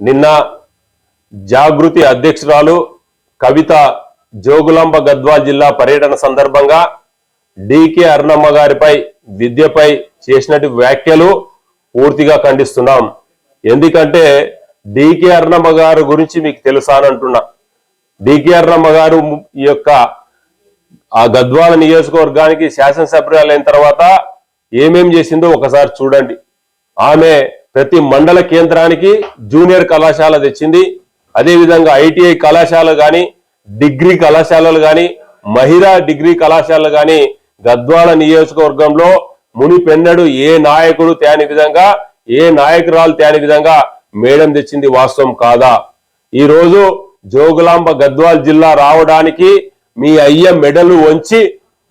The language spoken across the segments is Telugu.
నిన్న జాగృతి అధ్యక్షురాలు కవిత జోగులాంబ గద్వాల్ జిల్లా పర్యటన సందర్భంగా డికే అరుణమ్మ గారిపై విద్యపై చేసినటి వ్యాఖ్యలు పూర్తిగా ఖండిస్తున్నాం. ఎందుకంటే డికే అరుణమ్మ గారు గురించి మీకు తెలుసా అని అంటున్నా. డికే అరుణమ్మ గారు ఈ యొక్క ఆ గద్వాల నియోజకవర్గానికి శాసనసభ్యురాలైన తర్వాత ఏమేం చేసిందో ఒకసారి చూడండి. ఆమె ప్రతి మండల కేంద్రానికి జూనియర్ కళాశాల తెచ్చింది. అదేవిధంగా ఐటీఐ కళాశాల కానీ డిగ్రీ కళాశాలలు కానీ మహిళా డిగ్రీ కళాశాలలు కానీ గద్వాల నియోజకవర్గంలో మునిపెన్నడు ఏ నాయకుడు తేని విధంగా ఏ నాయకురాలు తేని విధంగా మేడం తెచ్చింది వాస్తవం కాదా? ఈరోజు జోగులాంబ గద్వాల జిల్లా రావడానికి మీ అయ్య మెడలు వంచి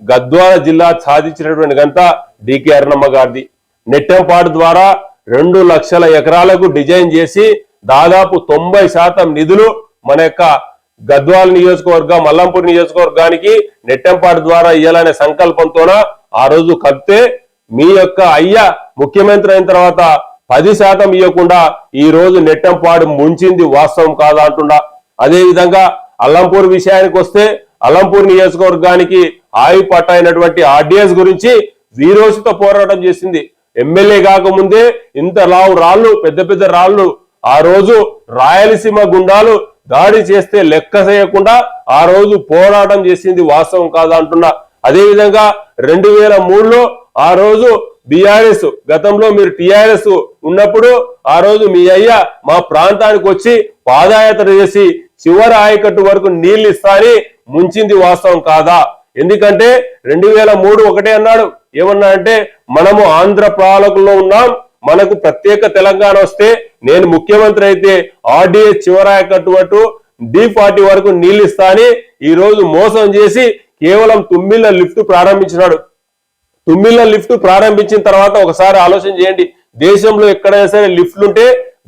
గద్వాల జిల్లా సాధించినటువంటి గంత డికే అరుణమ్మ గారిది. నెట్టంపాడు ద్వారా రెండు లక్షల ఎకరాలకు డిజైన్ చేసి దాదాపు తొంభై శాతం నిధులు మన యొక్క గద్వాల నియోజకవర్గం మల్లంపూర్ నియోజకవర్గానికి నెట్టెంపాటు ద్వారా ఇవ్వాలనే సంకల్పంతోన ఆ రోజు కప్తే మీ యొక్క అయ్య ముఖ్యమంత్రి అయిన తర్వాత పది శాతం ఇవ్వకుండా ఈ రోజు నెట్టంపాడు ముంచింది వాస్తవం కాదా అంటున్నా అదే విధంగా అల్లంపూర్ విషయానికి వస్తే అల్లంపూర్ నియోజకవర్గానికి ఆయు పట్ట అయినటువంటి ఆర్డిఎస్ గురించి వీరోజుతో పోరాటం చేసింది. ఎమ్మెల్యే కాకముందే ఇంత లావు రాళ్ళు పెద్ద పెద్ద రాళ్ళు. ఆ రోజు రాయలసీమ గుండాలు దాడి చేస్తే లెక్క చేయకుండా ఆ రోజు పోరాటం చేసింది వాస్తవం కాదా అంటున్నా అదేవిధంగా రెండు వేల మూడులో ఆ రోజు బిఆర్ఎస్ గతంలో మీరు టిఆర్ఎస్ ఉన్నప్పుడు ఆ రోజు మీ అయ్య మా ప్రాంతానికి వచ్చి పాదయాత్ర చేసి చివరి ఆయకట్టు వరకు నీళ్ళు ఇస్తాని ముంచింది వాస్తవం కాదా? ఎందుకంటే రెండు వేల మూడు ఒకటే అన్నాడు. ఏమన్నా అంటే మనము ఆంధ్ర పాలకుల్లో ఉన్నాం మనకు ప్రత్యేక తెలంగాణ వస్తే నేను ముఖ్యమంత్రి అయితే ఆర్డీఏ చివరాయకట్టు వరకు డి ఫార్టీ వరకు నీళ్ళు ఇస్తా అని ఈ రోజు మోసం చేసి కేవలం తుమ్మిళ్ళ లిఫ్ట్ ప్రారంభించినాడు. తుమ్మిళ్ళ లిఫ్ట్ ప్రారంభించిన తర్వాత ఒకసారి ఆలోచన చేయండి. దేశంలో ఎక్కడైనా సరే లిఫ్ట్లు ఉంటే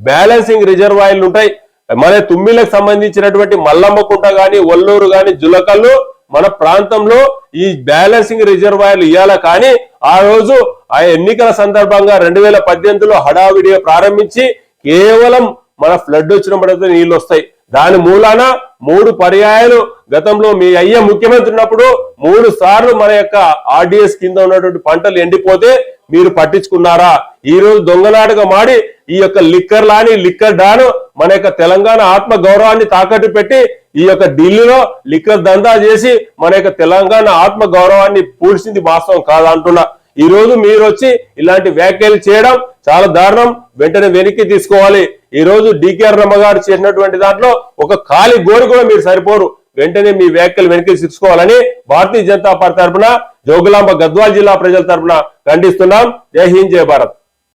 బ్యాలెన్సింగ్ రిజర్వాయర్లు ఉంటాయి మన తుమ్మిళ్ళకు సంబంధించినటువంటి మల్లమ్మకుంట గాని ఒల్లూరు గాని జులకల్లు మన ప్రాంతంలో ఈ బ్యాలెన్సింగ్ రిజర్వాయర్లు ఇవ్వాల కానీ ఆ రోజు ఆ ఎన్నికల సందర్భంగా రెండు వేల పద్దెనిమిదిలో హడావిడిగా ప్రారంభించి కేవలం మన ఫ్లడ్ వచ్చినప్పుడైతే నీళ్ళు వస్తాయి. దాని మూలాన మూడు పర్యాయాలు గతంలో మీ అయ్య ముఖ్యమంత్రి ఉన్నప్పుడు మూడు సార్లు మన యొక్క ఆర్డిఎస్ కింద ఉన్నటువంటి పంటలు ఎండిపోతే మీరు పట్టించుకున్నారా? ఈ రోజు దొంగలాటగా మాడి ఈ యొక్క లిక్కర్ లాని లిక్కర్ డాను మన యొక్క తెలంగాణ ఆత్మ గౌరవాన్ని తాకట్టు పెట్టి ఈ యొక్క ఢిల్లీలో లిక్కర్ దందా చేసి మన యొక్క తెలంగాణ ఆత్మ గౌరవాన్ని పూడ్చింది వాస్తవం కాదంటున్నా. ఈ రోజు మీరు వచ్చి ఇలాంటి వ్యాఖ్యలు చేయడం చాలా దారుణం. వెంటనే వెనక్కి తీసుకోవాలి. ఈ రోజు డికేఆర్ రమ్మ గారు చేసినటువంటి దాంట్లో ఒక ఖాళీ గోరు కూడా మీరు సరిపోరు. వెంటనే మీ వ్యాఖ్యలు వెనక్కి తీసుకోవాలని భారతీయ జనతా పార్టీ తరఫున జోగులాంబ గద్వాల్ జిల్లా ప్రజల తరఫున ఖండిస్తున్నాం. జై హింద్ జై భారత్.